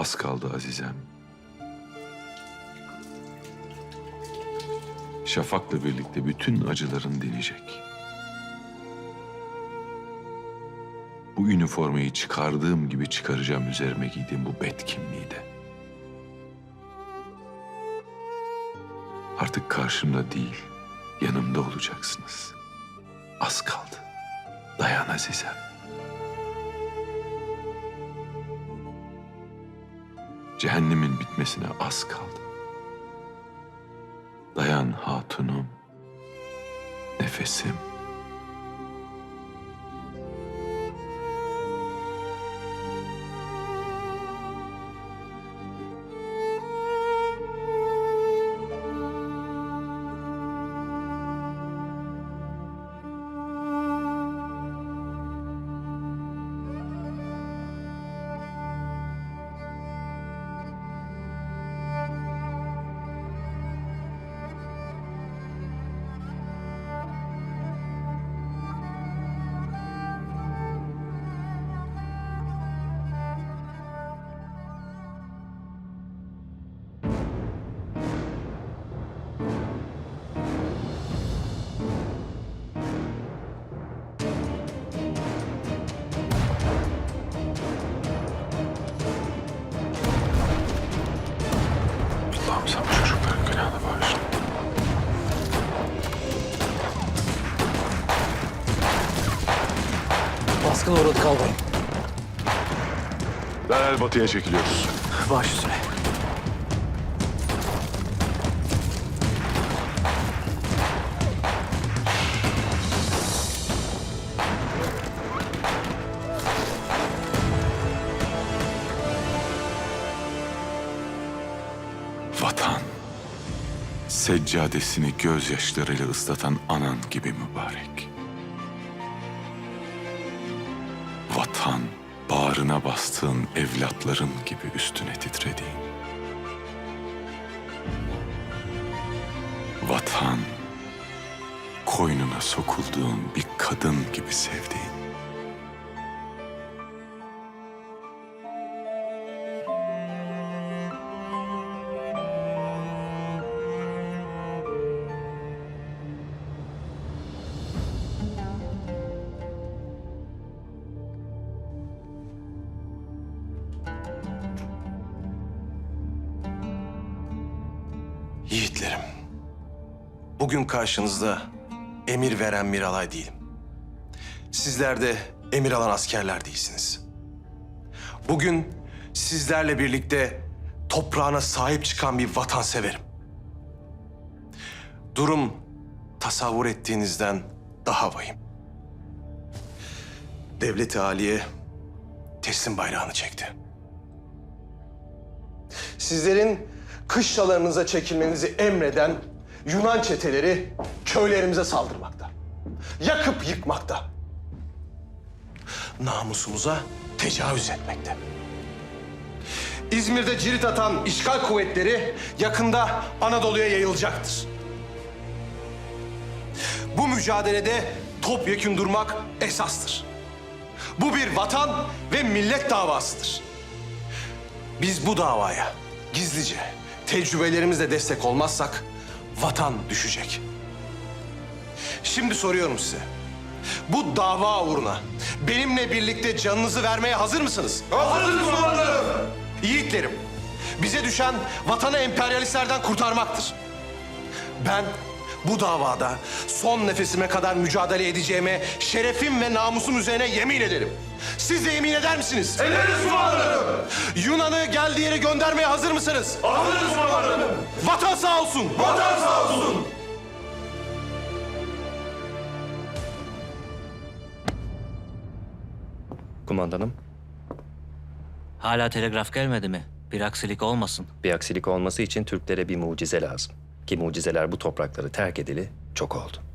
Az kaldı Azizem. Şafak'la birlikte bütün acıların dinecek. Bu üniformayı çıkardığım gibi çıkaracağım üzerime giydiğim bu bet kimliği de. Artık karşımda değil, yanımda olacaksınız. Az kaldı. Dayan Azizem. Cehennemin bitmesine az kaldı. Dayan hatunum. Nefesim. Baskına uğradık albayım. Derhal batıya çekiliyoruz. Baş üstüne. Vatan, seccadesini gözyaşlarıyla ıslatan anan gibi mübarek. Bağrına bastığın evlatların gibi üstüne titrediğin. Vatan, koynuna sokulduğun bir kadın gibi sevdiğin. Yiğitlerim, bugün karşınızda emir veren Miralay değilim. Sizler de emir alan askerler değilsiniz. Bugün sizlerle birlikte toprağına sahip çıkan bir vatanseverim. Durum tasavvur ettiğinizden daha vahim. Devlet-i Aliye teslim bayrağını çekti. Sizlerin kışlalarınıza çekilmenizi emreden Yunan çeteleri köylerimize saldırmakta. Yakıp yıkmakta. Namusumuza tecavüz etmekte. İzmir'de cirit atan işgal kuvvetleri yakında Anadolu'ya yayılacaktır. Bu mücadelede topyekün durmak esastır. Bu bir vatan ve millet davasıdır. Biz bu davaya gizlice tecrübelerimizle destek olmazsak vatan düşecek. Şimdi soruyorum size. Bu dava uğruna benimle birlikte canınızı vermeye hazır mısınız? Hazırız komutanım. Yiğitlerim, bize düşen vatanı emperyalistlerden kurtarmaktır. Ben bu davada son nefesime kadar mücadele edeceğime şerefim ve namusum üzerine yemin ederim. Siz de yemin eder misiniz? Ederiz kumandanım. Yunan'ı geldiği yere göndermeye hazır mısınız? Hazırız kumandanım. Vatan sağ olsun. Vatan sağ olsun. Kumandanım, Hala telegraf gelmedi mi? Bir aksilik olmasın. bir aksilik olması için Türklere bir mucize lazım. Ki mucizeler bu toprakları terk edili çok oldu.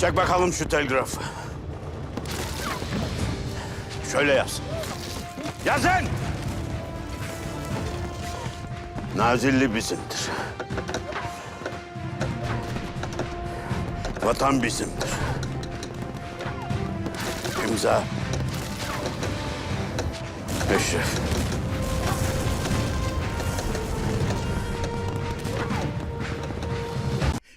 Çek bakalım şu telgrafı. Şöyle yaz. Yazın! Nazilli bizimdir. Vatan bizimdir. İmza. Eşref.